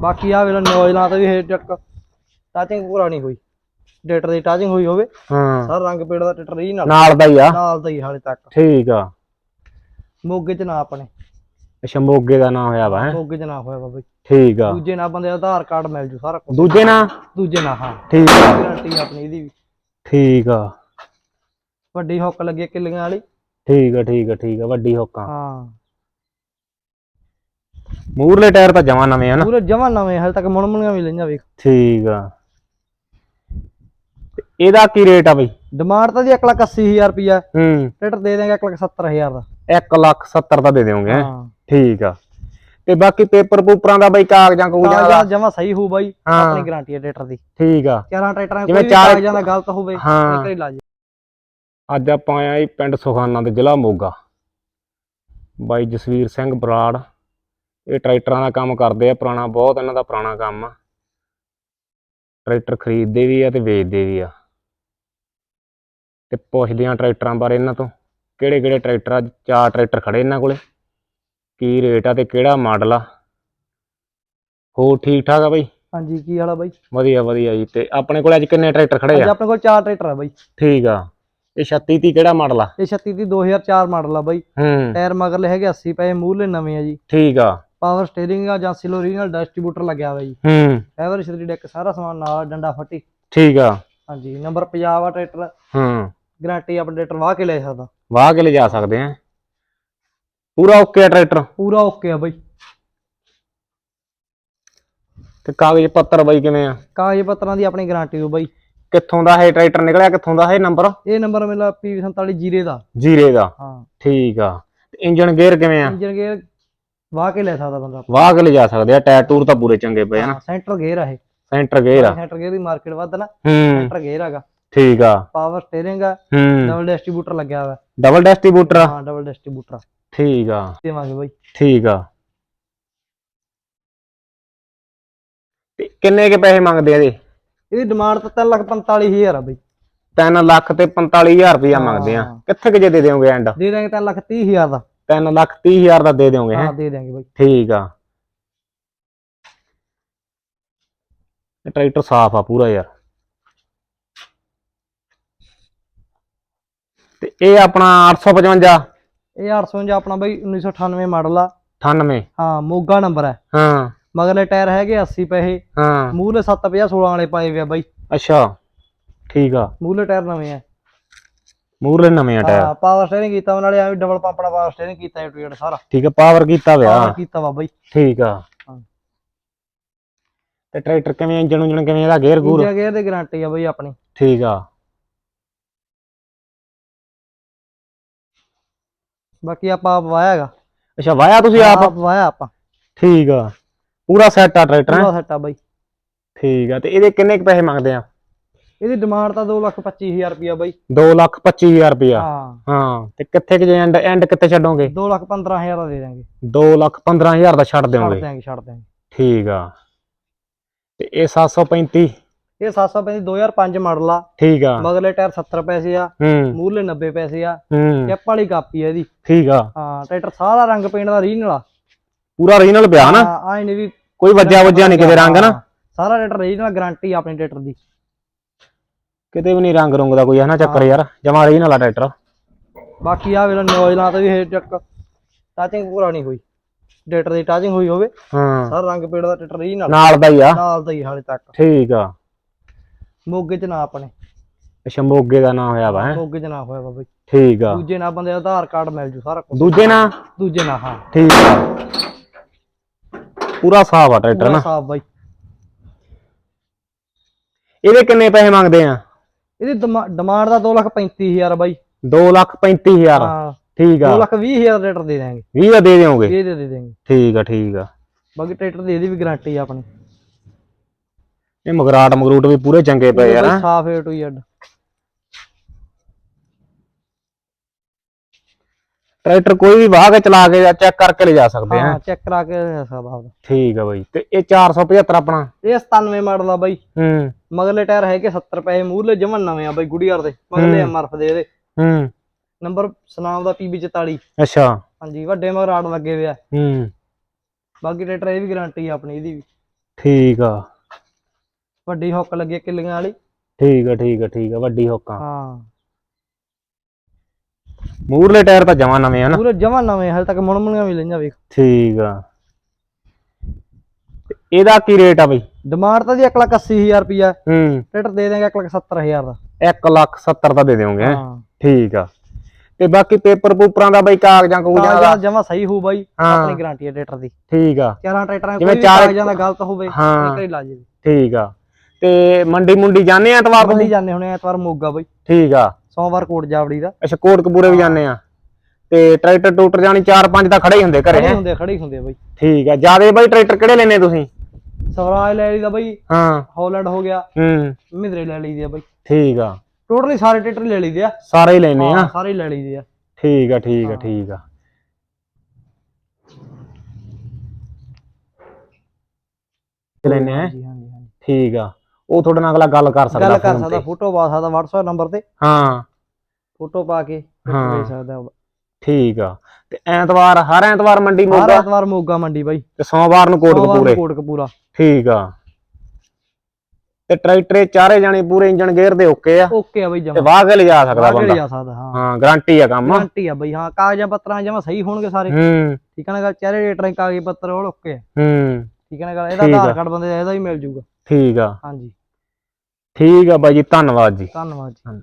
ਬਾਕੀ ਆ ਵੇਲਾ ਨੌਜਲਾਂ ਤੇ ਵੀ ਇਹ ਟੱਕ ਟਾਚਿੰਗ ਪੂਰਾ ਨਹੀਂ ਹੋਈ। ਟਰੈਕਟਰ ਦੀ ਟਾਚਿੰਗ ਹੋਈ ਹੋਵੇ ਹਾਂ। ਸਾਰਾ ਰੰਗ ਪੇੜ ਦਾ ਟਰੈਕਟਰ ਹੀ ਨਾਲ। ਨਾਲ ਦਾ ਹੀ ਆ। ਨਾਲ ਦਾ ਹੀ ਹਾਲੇ ਤੱਕ। ਠੀਕ ਆ। ਮੋਗੇ ਚ ਨਾ ਆਪਣੇ। ਅੱਛਾ ਮੋਗੇ ਦਾ ਨਾਂ ਹੋਇਆ ਵਾ ਹੈ? ਮੋਗੇ ਚ ਨਾ ਹੋਇਆ ਬਾਬਾ ਜੀ ਠੀਕ ਆ। ਦੂਜੇ ਨਾ ਬੰਦੇ ਦਾ ਆਧਾਰ ਕਾਰਡ ਮਿਲ ਜੂ ਸਾਰਾ ਕੁਝ ਦੂਜੇ ਨਾਂ ਦੂਜੇ ਨਾ ਹਾਂ। ਠੀਕ ਆ। ਗਾਰੰਟੀ ਆਪਣੀ ਇਹਦੀ ਵੀ। ਠੀਕ ਆ। ਵੱਡੀ ਹੁੱਕ ਲੱਗੀ ਹੈ ਕਿੱਲੀਆਂ ਵਾਲੀ। ਠੀਕ ਆ ਠੀਕ ਆ ਠੀਕ ਆ ਵੱਡੀ ਹੋਕਾਂ ਹਾਂ। ਮੂਰਲੇ ਟਾਇਰ ਤਾਂ ਜਮਾ ਨਵੇਂ ਆ ਨਾ। ਪੂਰੇ ਜਮਾ ਨਵੇਂ ਹਾਲੇ ਤੱਕ ਮੁਣਮੁਣੀਆਂ ਵੀ ਲਈਆਂ ਵੇਖ। ਠੀਕ ਆ। ਤੇ ਇਹਦਾ ਕੀ ਰੇਟ ਆ ਬਈ? ਡਿਮਾਂਡ ਤਾਂ ਜੀ 180000 ਰੁਪਿਆ ਹੂੰ। ਟਰੈਕਟਰ ਦੇ ਦੇਂਗੇ 170000 ਦਾ। 1 ਲੱਖ 70 ਦਾ ਦੇ ਦਿਓਗੇ। ਹੈਂ? ਹਾਂ ਠੀਕ ਆ। ਤੇ ਬਾਕੀ ਪੇਪਰ ਪੂਪਰਾਂ ਦਾ ਬਈ ਕਾਗਜ਼ਾਂ ਕੂਗਜ਼ਾਂ ਦਾ? ਜਮਾ ਸਹੀ ਹੋ ਬਾਈ ਹਾਂ। ਆਪਣੀ ਗਾਰੰਟੀ ਹੈ ਟਰੈਕਟਰ ਦੀ। ਠੀਕ ਆ। ਚਾਰਾਂ ਟਰੈਕਟਰਾਂ ਜਿਵੇਂ ਕੋਈ ਵੀ ਚਾਰ- ਕਾਗਜ਼ਾਂ ਦਾ ਗਲਤ ਹੋਵੇ ਹਾਂ। ਇੱਕ ਹੀ ਲਾ ਜੇ ਅੱਜ ਆਪਾਂ ਜੀ ਪਿੰਡ ਸੁਖਾਨਾ ਦੇ ਜ਼ਿਲ੍ਹਾ ਮੋਗਾ। ਬਾਈ ਜਸਵੀਰ ਸਿੰਘ ਬਰਾੜ ਇਹ ਟਰੈਕਟਰਾਂ ਦਾ ਕੰਮ ਕਰਦੇ ਆ ਪੁਰਾਣਾ ਬਹੁਤ ਇਹਨਾਂ ਦਾ ਪੁਰਾਣਾ ਕੰਮ ਆ। ਟਰੈਕਟਰ ਖਰੀਦਦੇ ਵੀ ਆ ਤੇ ਵੇਚਦੇ ਵੀ ਆ। ਤੇ ਪੁੱਛਦੇ ਆ ਟਰੈਕਟਰਾਂ ਬਾਰੇ ਇਹਨਾਂ ਤੋਂ ਕਿਹੜੇ ਕਿਹੜੇ ਟਰੈਕਟਰ ਆ? ਚਾਰ ਟਰੈਕਟਰ ਖੜੇ ਇਹਨਾਂ ਕੋਲੇ। ਕੀ ਰੇਟ ਆ ਤੇ ਕਿਹੜਾ ਮਾਡਲ ਆ? ਹੋਰ ਠੀਕ ਠਾਕ ਆ ਬਾਈ? ਹਾਂਜੀ ਕੀ ਵਾਲਾ ਬਾਈ? ਵਧੀਆ ਵਧੀਆ ਜੀ ਤੇ ਆਪਣੇ ਕੋਲੇ ਅੱਜ ਕਿੰਨੇ ਟਰੈਕਟਰ ਖੜੇ ਅੱਜ ਆ ਆਪਣੇ ਕੋਲ ਚਾਰ ਟਰੈਕਟਰ ਆ ਬਾਈ। ਠੀਕ ਆ। ਇਹ 36 ਤੀ ਕਿਹੜਾ ਮਾਡਲ ਆ? ਇਹ 36 ਦੀ 2004 ਮਾਡਲ ਆ ਬਾਈ। ਹੂੰ। ਟਾਇਰ ਮਗਰਲੇ ਹੈਗੇ 80 ਪਏ ਮੂਹਰਲੇ ਨਵੇਂ ਆ ਜੀ। ਠੀਕ ਆ। ਪਾਵਰ ਸਟੀਅਰਿੰਗ ਆ ਜਾਂ ਸਿਲੋਰੀਨਲ ਡਿਸਟ੍ਰੀਬਿਊਟਰ ਲੱਗਿਆ ਹੋਇਆ ਜੀ। ਹੂੰ। ਐਵਰੇਜ ਦੀ ਡੈਕ ਸਾਰਾ ਸਮਾਨ ਨਾਲ ਡੰਡਾ ਫੱਟੀ। ਠੀਕ ਆ। ਹਾਂਜੀ ਨੰਬਰ ਪੰਜਾਬ ਆ ਟਰੈਕਟਰ। ਹੂੰ। ਗਾਰੰਟੀ ਟਰੈਕਟਰ ਵਾਹ ਕੇ ਲੈ ਸਕਦਾ। ਵਾਹ ਕੇ ਲਿਜਾ ਸਕਦੇ ਆ। ਪੂਰਾ ਓਕੇ ਆ ਟਰੈਕਟਰ। ਪੂਰਾ ਓਕੇ ਆ ਬਾਈ। ਤੇ ਕਾਗਜ਼ ਪੱਤਰ ਬਾਈ ਕਿਵੇਂ ਆ? ਕਾਗਜ਼ ਪੱਤਰਾਂ ਦੀ ਆਪਣੀ ਗਾਰੰਟੀ ਹੋ ਬਾਈ। ਕਿੱਥੋਂ ਦਾ ਇਹ ਟਰੈਕਟਰ ਨਿਕਲਿਆ ਕਿੱਥੋਂ ਦਾ ਇਹ ਨੰਬਰ? ਇਹ ਨੰਬਰ ਮੇਰਾ P47 ਜੀਰੇ ਦਾ। ਜੀਰੇ ਦਾ। ਹਾਂ। ਠੀਕ ਆ। ਤੇ ਇੰਜਨ ਗੇਅਰ ਕਿਵੇਂ ਆ? ਇੰਜਨ ਗੇਅਰ ਵਾਹ ਕੇ ਲੈ ਸਕਦਾ ਬੰਦਾ ਵਾਹ ਕੇ ਲਿਜਾ ਸਕਦੇ ਆ ਟਾਇਰ ਟੂਰ ਤਾਂ ਪੂਰੇ ਚੰਗੇ ਪਏ ਆ ਨਾ। ਹਾਂ ਸੈਂਟਰ ਗੇਅਰ ਆ ਇਹ। ਸੈਂਟਰ ਗੇਅਰ ਆ। ਸੈਂਟਰ ਗੇਅਰ ਦੀ ਮਾਰਕੀਟ ਵੱਧ ਨਾ ਹੂੰ। ਸੈਂਟਰ ਗੇਅਰ ਹੈਗਾ। ਠੀਕ ਆ। ਪਾਵਰ ਸਟੀਅਰਿੰਗ ਆ ਹੂੰ। ਡਬਲ ਡਿਸਟ੍ਰੀਬਿਊਟਰ ਲੱਗਿਆ ਹੋਇਆ। ਡਬਲ ਡਿਸਟ੍ਰੀਬਿਊਟਰ ਆ? ਹਾਂ ਡਬਲ ਡਿਸਟ੍ਰੀਬਿਊਟਰ ਠੀਕ ਆ। ਦੇਵਾਂਗੇ ਬਾਈ। ਠੀਕ ਆ। ਤੇ ਕਿੰਨੇ ਕੇ ਪੈਸੇ ਮੰਗਦੇ ਆ ਇਹਦੇ? ਇਹਦੀ ਡਿਮਾਂਡ ਤਾਂ 3 ਲੱਖ 45000 ਆ ਬਾਈ। 3 ਲੱਖ ਤੇ 45000 ਰੁਪਇਆ ਮੰਗਦੇ ਆ। ਕਿੱਥੇ ਕੁ ਜੇ ਦੇ ਦਿਓਗੇ ਐਂਡ ਦੇ ਦਾਂਗੇ 3 ਲੱਖ 30000 ਦਾ। 3 ਲੱਖ 30000 ਦਾ ਦੇ ਦਿਓਗੇ ਹੈ? ਹਾਂ ਦੇ ਦਾਂਗੇ ਬਾਈ। ਠੀਕ ਆ। ਇਹ ਟਰੈਕਟਰ ਸਾਫ਼ ਆ ਪੂਰਾ ਯਾਰ। ਤੇ ਇਹ ਆਪਣਾ 855 ਇਹ 855 ਆਪਣਾ ਬਾਈ 1998 ਮਾਡਲ ਆ। 98 ਹਾਂ ਮੋਗਾ ਨੰਬਰ ਹੈ ਹਾਂ। ਮਗਰਲੇ ਟਾਇਰ ਹੈਗੇ 80 ਪੈਸੇ। ਹਾਂ। ਮੂਹਰੇ 750 16 ਵਾਲੇ ਪਾਏ ਵੇ ਆ ਬਾਈ। ਅੱਛਾ। ਠੀਕ ਆ। ਮੂਹਰੇ ਟਾਇਰ ਨਵੇਂ ਆ। ਮੂਰਲੇ ਨਵੇਂ ਆ ਟਾਇਰ। ਹਾਂ ਪਾਵਰ ਸਟੀਅਰਿੰਗ ਕੀਤਾ ਉਹਨਾਂ ਨੇ ਐਵੇਂ ਡਬਲ ਪੰਪ ਨਾਲ ਪਾਵਰ ਸਟੀਅਰਿੰਗ ਕੀਤਾ ਏ ਟੂ ਜ਼ੈਡ ਸਾਰਾ। ਠੀਕ ਆ ਪਾਵਰ ਕੀਤਾ ਵਿਆ। ਕੀਤਾ ਵਾ ਬਾਈ। ਠੀਕ ਆ। ਤੇ ਟਰੈਕਟਰ ਕਿਵੇਂ ਇੰਜਣ ਉਂਜਣ ਕਿਵੇਂ ਇਹਦਾ ਗੇਅਰ ਗੂਰ ਇੰਜਨ ਗੇਅਰ ਦੀ ਗਾਰੰਟੀ ਆ ਬਾਈ ਆਪਣੀ। ਠੀਕ ਆ। ਬਾਕੀ ਆਪਾਂ ਆਪ ਵਾਇਆ ਹੈਗਾ। ਅੱਛਾ ਵਾਇਆ ਤੁਸੀਂ ਆਪ? ਆਪ ਵਾਇਆ ਆਪਾਂ। ਠੀਕ ਆ। ਪੂਰਾ ਸੈੱਟ ਆ ਟਰੈਕਟਰ? ਪੂਰਾ ਸੈਟ ਆ ਬਾਈ। ਠੀਕ ਆ ਤੇ ਇਹਦੇ ਕਿੰਨੇ ਕੁ ਪੈਸੇ ਮੰਗਦੇ ਆ? ਇਹਦੀ ਡਿਮਾਂਡ ਤਾਂ 225000 ਰੁਪਿਆ ਬਾਈ। 2 ਲੱਖ 25000 ਰੁਪਇਆ? ਹਾਂ। ਹਾਂ ਤੇ ਕਿੱਥੇ ਕਿ ਐਂਡ ਐਂਡ ਕਿੱਥੇ ਛੱਡੋਗੇ? 215000 ਦਾ ਦੇ ਦਾਂਗੇ 2 ਲੱਖ 15000 ਦਾ ਛੱਡ ਛੱਡ ਦਿਓਗੇ ਦਿਆਂਗੇ ਛੱਡ ਦਿਆਂਗੇ। ਠੀਕ ਆ। ਤੇ ਇਹ 735 ਇਹ 735 2005 ਮਾਡਲ ਆ। ਠੀਕ ਆ। ਮਗਰਲੇ ਟਾਇਰ 70 ਪੈਸੇ ਆ। ਹੂੰ। ਮੂਹਰਲੇ 90 ਪੈਸੇ ਆ। ਹੂੰ। ਕੈਪ ਵਾਲੀ ਕਾਪੀ ਆ ਇਹਦੀ। ਠੀਕ ਆ। ਹਾਂ ਟਰੈਕਟਰ ਸਾਰਾ ਰੰਗ ਪੇਂਟ ਦਾ ਰੀਜਨਲ ਆ। ਪੂਰਾ ਰੀਨਲ ਪਿਆ ਨਾ? ਹਾਂ ਆਏ ਨੇ ਵੀ ਕੋਈ ਵੱਜਿਆ ਵੱਜਿਆ ਨਹੀਂ ਕਿਤੇ ਰੰਗ ਨਾ? ਹਾਂ, ਸਾਰਾ ਟਰੈਕਟਰ ਰੀਜਨਲ ਗਾਰੰਟੀ ਆਪਣੀ ਟਰੈਕਟਰ ਦੀ। ਕਿਤੇ ਵੀ ਨਹੀਂ ਰੰਗ ਰੁੰਗ ਦਾ ਕੋਈ ਹੈ ਨਾ ਚੱਕਰ ਯਾਰ ਜਮਾ ਰੀਨਲ ਆ ਟਰੈਕਟਰ। ਬਾਕੀ ਆ ਵੇਲਾ ਨੌਜਲਾਂ ਤੇ ਵੀ ਇਹ ਟੱਕ ਟਾਚਿੰਗ ਪੂਰਾ ਨਹੀਂ ਹੋਈ। ਟਰੈਕਟਰ ਦੀ ਟਾਚਿੰਗ ਹੋਈ ਹੋਵੇ ਹਾਂ। ਸਾਰਾ ਰੰਗ ਪੇਂਟ ਦਾ ਟਰੈਕਟਰ ਰੀਜਨਲ ਨਾਲ। ਦਾ ਹੀ ਆ। ਨਾਲ ਦਾ ਹੀ ਹਾਲੇ ਤੱਕ। ਠੀਕ ਆ। ਮੋਗੇ ਚ ਨਾ ਆਪਣੇ। ਅੱਛਾ ਮੋਗੇ ਦਾ ਨਾਂ ਹੋਇਆ ਵਾ ਹੈ? ਮੋਗੇ ਚ ਨਾ ਹੋਇਆ ਵਾ ਬਈ। ਠੀਕ ਆ। ਦੂਜੇ ਨਾ ਬੰਦੇ ਦਾ ਆਧਾਰ ਕਾਰਡ ਮਿਲ ਜੂ ਸਾਰਾ ਕੁਝ ਦੂਜੇ ਨਾਂ ਦੂਜੇ ਨਾ ਹਾਂ। ਠੀਕ ਆ। ਪੂਰਾ ਸਾਫ਼ ਆ ਟਰੈਕਟਰ ਨਾ। ਸਾਫ਼ ਬਾਈ। ਇਹਦੇ ਕਿੰਨੇ ਪੈਸੇ ਮੰਗਦੇ ਆ? ਇਹਦੀ ਡਿਮਾਂਡ ਦਾ 235000 ਬਾਈ। 2 ਲੱਖ 35000 ਹਾਂ। ਠੀਕ ਆ। 220000 ਟਰੈਕਟਰ ਦੇ ਦਾਂਗੇ 20 ਦਾ ਦੇ ਦਿਓਗੇ। ਇਹ ਦੇ ਦੇ ਦਾਂਗੇ ਠੀਕ ਆ ਠੀਕ ਆ। ਬਾਕੀ ਟਰੈਕਟਰ ਦੀ ਇਹਦੀ ਵੀ ਗਾਰੰਟੀ ਆ ਆਪਣੀ। ਇਹ ਮਗਰਾਟ ਮਗਰੂਟ ਵੀ ਪੂਰੇ ਚੰਗੇ ਪਏ ਯਾਰ। ਸਾਫ਼ ਏ ਟੂ ਜ਼ੈਡ ਟਰੈਕਟਰ ਕੋਈ ਵੀ ਵਾਹ ਕੇ ਚਲਾ ਕੇ ਜਾਂ ਚੈੱਕ ਕਰਕੇ ਲੈ ਜਾ ਸਕਦੇ ਆ। ਹਾਂ ਚੈੱਕ ਕਰਾ ਕੇ ਲੈ ਸਕਦਾ ਆਪਦਾ। ਠੀਕ ਆ ਬਾਈ। ਤੇ ਇਹ 475 ਆਪਣਾ? ਇਹ 97 ਮਾਡਲ ਆ ਬਾਈ। ਹੂੰ। ਮਗਰਲੇ ਟਾਇਰ ਹੈਗੇ 70 ਪਏ ਮੂਹਰਲੇ ਜਮਨ ਨਵੇਂ ਆ ਬਾਈ ਗੁੜੀਆਰ ਦੇ। ਮਗਰਲੇ ਐਮਆਰਐਫ ਦੇ ਇਹਦੇ। ਹੂੰ। ਨੰਬਰ ਸੁਨਾਮ ਦਾ PB 44 ਅੱਛਾ। ਹਾਂਜੀ ਵੱਡੇ ਮਗਰ ਆੜ ਲੱਗੇ ਹੋਏ ਆ। ਹੂੰ। ਬਾਕੀ ਟਰੈਕਟਰ ਇਹ ਵੀ ਗਾਰੰਟੀ ਆ ਆਪਣੀ ਇਹਦੀ ਵੀ। ਠੀਕ ਆ। ਵੱਡੀ ਹੁੱਕ ਲੱਗੀ ਕਿੱਲੀਆਂ ਵਾਲੀ। ਠੀਕ ਆ ਠੀਕ ਆ ਠੀਕ ਆ ਵੱਡੀ ਹੁੱਕਾਂ। ਹਾਂ। ਮੂਰਲੇ ਟਾਇਰ ਤਾਂ ਜਮਾ ਨਵੇਂ ਆ ਨਾ। ਪੂਰੇ ਜਮਾ ਨਵੇਂ ਹਾਲੇ ਤੱਕ ਮੁਣਮੁਣੀਆਂ ਵੀ ਲਈਆਂ ਵੇਖ। ਠੀਕ ਆ। ਇਹਦਾ ਕੀ ਰੇਟ ਆ ਬਈ? ਡਿਮਾਂਡ ਤਾਂ ਜੀ 180000 ਰੁਪਿਆ ਹੂੰ। ਟਰੈਕਟਰ ਦੇ ਦੇਂਗੇ 170000 ਦਾ। 1 ਲੱਖ 70 ਦਾ ਦੇ ਹੈਂ? ਹਾਂ। ਠੀਕ ਆ। ਤੇ ਬਾਕੀ ਪੇਪਰ ਪੂਪਰਾਂ ਦਾ ਬਈ ਕਾਗਜ਼ਾਂ ਕੂਗਜ਼ਾਂ ਦਾ? ਜਮਾ ਸਹੀ ਹੋਊ ਬਾਈ ਹਾਂ। ਆਪਣੀ ਗਾਰੰਟੀ ਹੈ ਟਰੈਕਟਰ ਦੀ। ਠੀਕ ਆ। ਚਾਰਾਂ ਟਰੈਕਟਰਾਂ ਕੋਈ ਕਾਗਜ਼ਾਂ ਦਾ ਗਲਤ ਹੋਵੇ ਹਾਂ। ਘਰੇ ਲਾ ਜੇ ਠੀਕ ਆ। ਤੇ ਮੰਡੀ ਮੁੰਡੀ ਜਾਂਦੇ ਆ ਐਤਵਾਰ ਤੁਸੀਂ? ਜਾਂਦੇ ਹੁਣੇ ਐਤਵਾਰ ਮੋਗਾ ਬਾਈ। ਠੀਕ ਆ। ਸੋਮਵਾਰ ਕੋਟ ਜਾਵੜੀ ਦਾ। ਅੱਛਾ ਕੋਟਕਪੂਰੇ ਵੀ ਜਾਂਦੇ ਆ। ਤੇ ਟਰੈਕਟਰ ਟੂਟਰ ਜਾਣੀ 4-5 ਤਾਂ ਖੜੇ ਹੀ ਹੁੰਦੇ ਘਰੇ ਖੜੇ? ਹੁੰਦੇ ਖੜੇ ਹੀ ਹੁੰਦੇ ਬਾਈ। ਠੀਕ ਆ। ਜਿਆਦੇ ਬਾਈ ਟਰੈਕਟਰ ਕਿਹੜੇ ਲੈਨੇ ਤੁਸੀਂ? ਸਵਰਾਜ ਲੈ ਲਈਦਾ ਬਾਈ। ਹਾਂ। ਹਾਲੈਂਡ ਹੋ ਗਿਆ। ਹੂੰ। ਮਹਿੰਦਰੇ ਲੈ ਲਈਦੇ ਆ ਬਾਈ। ਠੀਕ ਆ। ਟੋਟਲੀ ਸਾਰੇ ਟਰੈਕਟਰ ਲੈ ਲਈਦੇ ਆ। ਸਾਰੇ ਹੀ ਲੈਨੇ ਆ। ਸਾਰੇ ਹੀ ਲੈ ਲਈਦੇ ਆ। ਠੀਕ ਆ ਠੀਕ ਆ। ਠੀਕ ਆ। ਲੈਨੇ ਆ ਠੀਕ ਆ। ਉਹ ਤੁਹਾਡੇ ਨਾਲ ਅਗਲਾ ਗੱਲ ਕਰ ਸਕਦਾ ਗੱਲ ਕਰ ਸਕਦਾ। ਫੋਟੋ ਪਾ ਸਕਦਾ WhatsApp ਨੰਬਰ ਤੇ। ਹਾਂ। ਫੋਟੋ ਪਾ ਕੇ ਹਾਂ। ਦੇ ਸਕਦਾ ਉਹ। ਠੀਕ ਆ। ਤੇ ਐਤਵਾਰ ਹਰ ਐਤਵਾਰ ਮੰਡੀ ਹਰ ਮੋਗਾ ਐਤਵਾਰ ਮੋਗਾ ਮੰਡੀ ਬਾਈ। ਤੇ ਸੋਮਵਾਰ ਨੂੰ ਕੋਟਕਪੂਰੇ? ਕੋਟਕਪੂਰਾ। ਠੀਕ ਆ। ਤੇ ਟਰੈਕਟਰ ਚਾਰੇ ਜਾਣੇ ਪੂਰੇ ਇੰਜਨ ਗੇਅਰ ਦੇ ਓਕੇ ਆ? ਓਕੇ ਆ ਬਾਈ ਤੇ ਜਮਾ ਵਾਹ ਕੇ ਲਿਜਾ ਸਕਦਾ ਅੱਗੇ ਬੰਦਾ। ਜਾ ਸਕਦਾ ਹਾਂ। ਹਾਂ ਗਾਰੰਟੀ ਆ ਕੰਮ। ਗਾਰੰਟੀ ਆ ਬਾਈ ਹਾਂ ਕਾਗਜ਼ਾਂ ਪੱਤਰਾਂ ਜਮਾ ਸਹੀ ਹੋਣਗੇ ਸਾਰੇ। ਹੂੰ। ਠੀਕ ਹੈ ਨਾ ਗੱਲ ਚਿਹਰੇ ਰੇਟਰਾਂ ਕਾਗਜ਼ ਪੱਤਰ ਉਹ ਓਕੇ ਆ। ਹੂੰ। ਠੀਕ ਹੈ ਨਾ ਗੱਲ ਇਹਦਾ ਠੀਕ ਆ। ਆਧਾਰ ਕਾਰਡ ਬੰਦੇ ਦਾ ਇਹਦਾ ਵੀ ਮਿਲ ਜੂਗਾ। ਠੀਕ ਆ। ਹਾਂਜੀ। ਠੀਕ ਆ ਬਾਈ ਜੀ ਧੰਨਵਾਦ ਜੀ। ਧੰਨਵਾਦ ਜੀ।